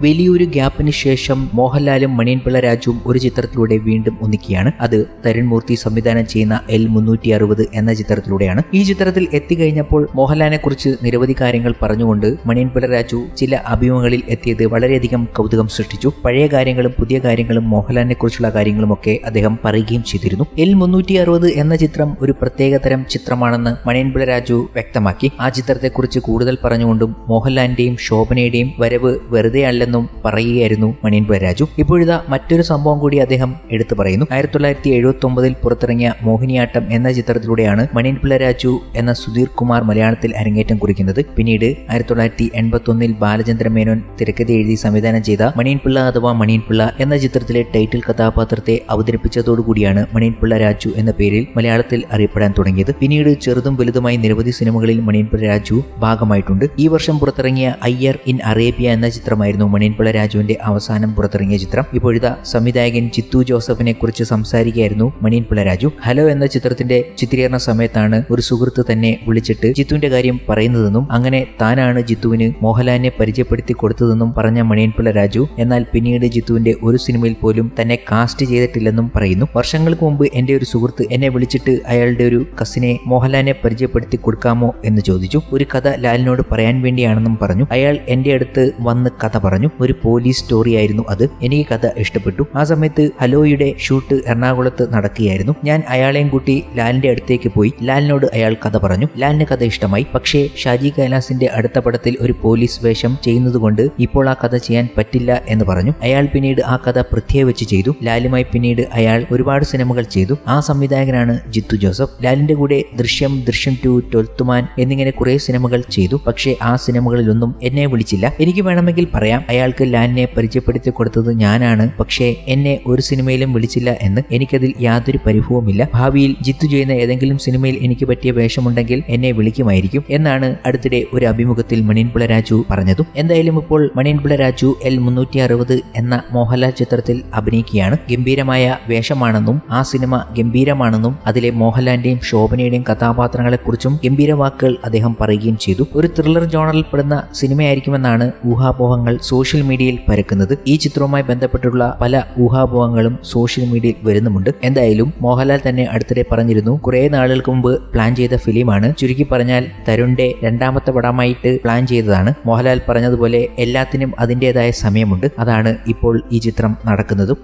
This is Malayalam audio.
വലിയൊരു ഗ്യാപ്പിന് ശേഷം മോഹൻലാലും മണിയൻപിള്ള രാജുവും ഒരു ചിത്രത്തിലൂടെ വീണ്ടും ഒന്നിക്കുകയാണ്. അത് തരുൺ മൂർത്തി സംവിധാനം ചെയ്യുന്ന എൽ മുന്നൂറ്റി അറുപത് എന്ന ചിത്രത്തിലൂടെയാണ്. ഈ ചിത്രത്തിൽ എത്തിക്കഴിഞ്ഞപ്പോൾ മോഹൻലാലിനെ കുറിച്ച് നിരവധി കാര്യങ്ങൾ പറഞ്ഞുകൊണ്ട് മണിയൻപിള്ള രാജു ചില അഭിമുഖങ്ങളിൽ എത്തിയത് വളരെയധികം കൗതുകം സൃഷ്ടിച്ചു. പഴയ കാര്യങ്ങളും പുതിയ കാര്യങ്ങളും മോഹൻലാലിനെ കുറിച്ചുള്ള കാര്യങ്ങളുമൊക്കെ അദ്ദേഹം പറയുകയും ചെയ്തിരുന്നു. എൽ മുന്നൂറ്റി അറുപത് എന്ന ചിത്രം ഒരു പ്രത്യേകതരം ചിത്രമാണെന്ന് മണിയൻപിള്ള രാജു വ്യക്തമാക്കി. ആ ചിത്രത്തെക്കുറിച്ച് കൂടുതൽ പറഞ്ഞുകൊണ്ടും മോഹൻലാലിന്റെയും ശോഭനയുടെയും വരവ് വെറുതെ അല്ലെന്നും പറയുകയായിരുന്നു മണിയൻ രാജു. ഇപ്പോഴിതാ മറ്റൊരു സംഭവം കൂടി അദ്ദേഹം എടുത്തു പറയുന്നു. ആയിരത്തി തൊള്ളായിരത്തി എഴുപത്തി ഒമ്പതിൽ പുറത്തിറങ്ങിയ മോഹിനിയാട്ടം എന്ന ചിത്രത്തിലൂടെയാണ് മണിയൻപിള്ള രാജു എന്ന സുധീർ കുമാർ മലയാളത്തിൽ അരങ്ങേറ്റം കുറിക്കുന്നത്. പിന്നീട് ആയിരത്തി തൊള്ളായിരത്തി എൺപത്തി ഒന്നിൽ ബാലചന്ദ്ര മേനോൻ തിരക്കഥ എഴുതി സംവിധാനം ചെയ്ത മണിയൻപിള്ള അഥവാ മണിയൻപിള്ള എന്ന ചിത്രത്തിലെ ടൈറ്റിൽ കഥാപാത്രത്തെ അവതരിപ്പിച്ചതോടുകൂടിയാണ് മണിയൻപിള്ള രാജു എന്ന പേരിൽ മലയാളത്തിൽ അറിയപ്പെടാൻ തുടങ്ങിയത്. പിന്നീട് ചെറുതും വലുതുമായി നിരവധി സിനിമകളിൽ മണിയൻപിള്ള രാജു ഭാഗമായിട്ടുണ്ട്. ഈ വർഷം പുറത്തിറങ്ങിയ അയ്യർ ഇൻ അറേബ്യ എന്ന ചിത്രമായിരുന്നു മണിയൻപിള്ള രാജുവിന്റെ അവസാനം പുറത്തിറങ്ങിയ ചിത്രം. ഇപ്പോഴത്തെ സംവിധായകൻ ചിത്തു ജോസഫിനെ കുറിച്ച് സംസാരിക്കുകയായിരുന്നു മണിയൻപിള്ള രാജു. ഹലോ എന്ന ചിത്രത്തിന്റെ ചിത്രീകരണ സമയത്താണ് ഒരു സുഹൃത്ത് തന്നെ വിളിച്ചിട്ട് ജിത്തുവിന്റെ കാര്യം പറയുന്നതെന്നും അങ്ങനെ താനാണ് ജിത്തുവിന് മോഹൻലാലിനെ പരിചയപ്പെടുത്തി കൊടുത്തതെന്നും പറഞ്ഞ മണിയൻപിള്ള രാജു. എന്നാൽ പിന്നീട് ജിത്തുവിന്റെ ഒരു സിനിമയിൽ പോലും തന്നെ കാസ്റ്റ് ചെയ്തിട്ടില്ലെന്നും പറയുന്നു. വർഷങ്ങൾക്ക് മുമ്പ് എന്റെ ഒരു സുഹൃത്ത് എന്നെ വിളിച്ചിട്ട് അയാളുടെ ഒരു കസിനെ മോഹൻലാലിനെ പരിചയപ്പെടുത്തി കൊടുക്കാമോ എന്ന് ചോദിച്ചു. ഒരു കഥ ലാലിനോട് പറയാൻ വേണ്ടിയാണെന്നും പറഞ്ഞു. അയാൾ എന്റെ അടുത്ത് വന്ന് കഥ പറഞ്ഞു. ഒരു പോലീസ് സ്റ്റോറി ആയിരുന്നു അത്. എനിക്ക് കഥ ഇഷ്ടപ്പെട്ടു. ആ സമയത്ത് ഹലോയുടെ ഷൂട്ട് എറണാകുളത്ത് നടക്കുകയായിരുന്നു. ഞാൻ അയാളെയും കൂട്ടി ലാലിന്റെ അടുത്തേക്ക് പോയി. ലാലിനോട് അയാൾ കഥ പറഞ്ഞു. ലാലിന് കഥ ഇഷ്ടമായി. പക്ഷേ ഷാജി കൈലാസിന്റെ അടുത്ത പടത്തിൽ ഒരു പോലീസ് വേഷം ചെയ്യുന്നതുകൊണ്ട് ഇപ്പോൾ ആ കഥ ചെയ്യാൻ പറ്റില്ല എന്ന് പറഞ്ഞു. അയാൾ പിന്നീട് ആ കഥ പൃഥ്വിയെ വെച്ച് ചെയ്തു. ലാലുമായി പിന്നീട് അയാൾ ഒരുപാട് സിനിമകൾ ചെയ്തു. ആ സംവിധായകനാണ് ജിത്തു ജോസഫ്. ലാലിന്റെ കൂടെ ദൃശ്യം ദൃശ്യം ടു ട്വൽത്തുമാൻ എന്നിങ്ങനെ കുറെ സിനിമകൾ ചെയ്തു. പക്ഷേ ആ സിനിമകളിലൊന്നും എന്നെ വിളിച്ചില്ല. എനിക്ക് വേണമെങ്കിൽ പറയാം. അയാൾക്ക് ലാലിനെ പരിചയപ്പെടുത്തി കൊടുത്തത് ഞാനാണ്. പക്ഷേ എന്നെ ഒരു സിനിമയിലും വിളിച്ചില്ല എന്ന് എനിക്കതിൽ യാതൊരു പരിഭവമില്ല ഭാവിയിൽ ജിത്തു ചെയ്യുന്ന ഏതെങ്കിലും സിനിമയിൽ എനിക്ക് പറ്റിയ വേഷമുണ്ടെങ്കിൽ എന്നെ വിളിക്കുമായിരിക്കും എന്നാണ് അടുത്തിടെ ഒരു അഭിമുഖത്തിൽ മണിയൻപിള്ള രാജു പറഞ്ഞതും. എന്തായാലും ഇപ്പോൾ മണിയൻപിള്ള രാജു എൽ മുന്നൂറ്റി അറുപത് എന്ന മോഹൻലാൽ ചിത്രത്തിൽ അഭിനയിക്കുകയാണ്. ഗംഭീരമായ വേഷമാണെന്നും ആ സിനിമ ഗംഭീരമാണെന്നും അതിലെ മോഹൻലാലിന്റെയും ശോഭനയുടെയും കഥാപാത്രങ്ങളെക്കുറിച്ചും ഗംഭീര വാക്കുകൾ അദ്ദേഹം പറയുകയും ചെയ്തു. ഒരു ത്രില്ലർ ജോണറിൽ പെടുന്ന സിനിമയായിരിക്കുമെന്നാണ് ഊഹാപോഹങ്ങൾ സോഷ്യൽ മീഡിയയിൽ പരക്കുന്നത് ഈ ചിത്രവുമായി ബന്ധപ്പെട്ടുള്ള പല ഊഹാപോഹങ്ങളും സോഷ്യൽ മീഡിയയിൽ വരുന്നുമുണ്ട്. എന്തായാലും മോഹൻലാൽ തന്നെ അടുത്തിടെ പറഞ്ഞിരുന്നു കുറേ നാളുകൾക്ക് മുമ്പ് പ്ലാൻ ചെയ്ത ഫിലിമാണ്. ചുരുക്കി പറഞ്ഞാൽ തരുണിന്റെ രണ്ടാമത്തെ പടമായിട്ട് പ്ലാൻ ചെയ്തതാണ്. മോഹൻലാൽ പറഞ്ഞതുപോലെ എല്ലാത്തിനും അതിന്റെതായ സമയമുണ്ട്. അതാണ് ഇപ്പോൾ ഈ ചിത്രം നടക്കുന്നതും.